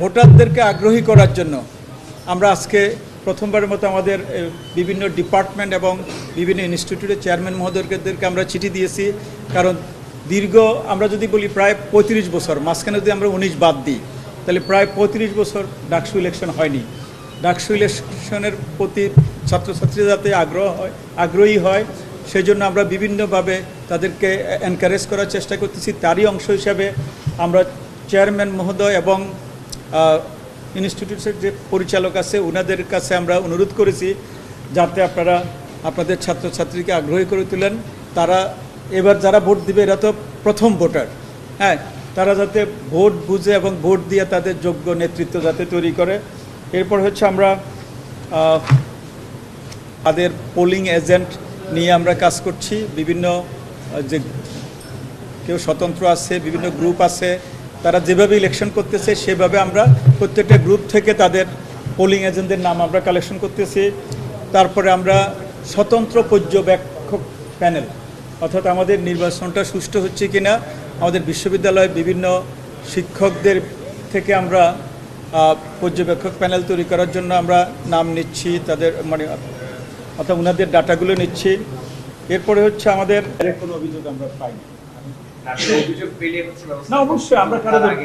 ভোটারদেরকে আগ্রহী করার জন্য আমরা আজকে প্রথমবারের মতো আমাদের বিভিন্ন ডিপার্টমেন্ট এবং বিভিন্ন ইনস্টিটিউটের চেয়ারম্যান মহোদয়দেরকে আমরা চিঠি দিয়েছি। কারণ দীর্ঘ, আমরা যদি বলি প্রায় পঁয়ত্রিশ বছর, মাঝখানে যদি আমরা উনিশ বাদ দিই, তাহলে প্রায় পঁয়ত্রিশ বছর ডাকসু ইলেকশন হয়নি। ডাকসু ইলেকশনের প্রতি ছাত্রছাত্রীরা যাতে আগ্রহ হয়, আগ্রহী হয় সেই জন্য আমরা বিভিন্নভাবে তাদেরকে এনকারেজ করার চেষ্টা করতেছি। তারই অংশ হিসাবে আমরা চেয়ারম্যান মহোদয় এবং ইনস্টিটিউটের যে পরিচালক আছে ওনাদের কাছে আমরা অনুরোধ করেছি যাতে আপনারা আপনাদের ছাত্রছাত্রীকে আগ্রহী করে তোলেন। তারা এবার যারা ভোট দিবে, এরা তো প্রথম ভোটার। হ্যাঁ তারা যাতে ভোট বুঝে এবং ভোট দিয়ে তাদের যোগ্য নেতৃত্ব যাতে তৈরি করে। এরপর হচ্ছে আমরা তাদের পোলিং এজেন্ট নিয়ে আমরা কাজ করছি। বিভিন্ন যে কেউ স্বতন্ত্র আছে, বিভিন্ন গ্রুপ আছে তারা যেভাবে ইলেকশন করতেছে, সেভাবে আমরা প্রত্যেকটা গ্রুপ থেকে তাদের পোলিং এজেন্টদের নাম আমরা কালেকশন করতেছি। তারপরে আমরা স্বতন্ত্র পর্যবেক্ষক প্যানেল অর্থাৎ আমাদের নির্বাচনটা সুষ্ঠু হচ্ছে কিনা, আমাদের বিশ্ববিদ্যালয়ে বিভিন্ন শিক্ষকদের থেকে আমরা পর্যবেক্ষক প্যানেল তৈরি করার জন্য আমরা নাম নিচ্ছি, তাদের মানে অর্থাৎ ওনাদের ডাটাগুলো নিচ্ছি। এরপরে হচ্ছে আমাদের, কোনো অভিযোগ আমরা পাইনি। না অবশ্যই আমরা কারও তার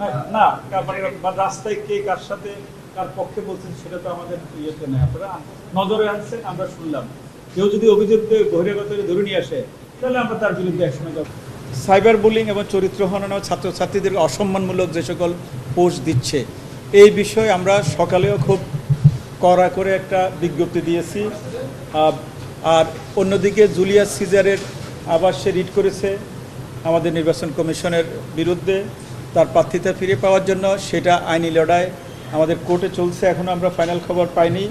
না না মানে রাস্তায় কে কার সাথে কার পক্ষে বলছেন সেটা তো আমাদের ইয়েতে নেই। আপনারা নজরে আনছেন আমরা শুনলাম। কেউ যদি বহিরাগত ধরে নিয়ে আসে তাহলে আমরা তার বিরুদ্ধে যাব। সাইবার বুলিং এবং চরিত্র হনন ছাত্রছাত্রীদের অসম্মানমূলক যে সকল পোস্ট দিচ্ছে এই বিষয়ে আমরা সকালেও খুব কড়া করে একটা বিজ্ঞপ্তি দিয়েছি। আহ, আর অন্যদিকে জুলিয়াস সিজারের আবার সে রিট করেছে। আমাদের নির্বাচন কমিশনের বিরুদ্ধে তার প্রার্থিতা ফিরে পাওয়ার জন্য সেটা আইনি লড়াই আমাদের কোর্টে চলছে এখনও আমরা ফাইনাল খবর পাইনি।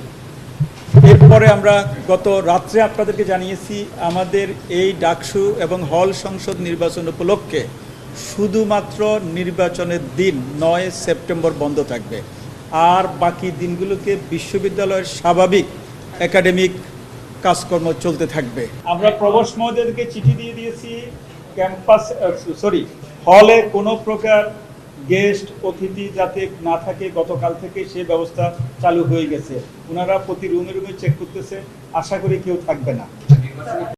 এরপরে আমরা গত রাত্রে আপনাদেরকে জানিয়েছি, আমাদের এই ডাকসু এবং হল সংসদ নির্বাচন উপলক্ষে শুধুমাত্র নির্বাচনের দিন নয় সেপ্টেম্বর বন্ধ থাকবে। আর বাকি দিনগুলোকে বিশ্ববিদ্যালয়ের স্বাভাবিক একাডেমিক কাজকর্ম চলতে থাকবে। আমরা প্রবাস মহোদয়কে চিঠি দিয়ে দিয়েছি ক্যাম্পাস সরি, হলে কোনো প্রকার গেস্ট অতিথি যাতে না থাকে, গতকাল থেকে সে ব্যবস্থা চালু হয়ে গেছে। ওনারা প্রতি রুমে রুমে চেক করতেছে। আশা করি কেউ থাকবে না।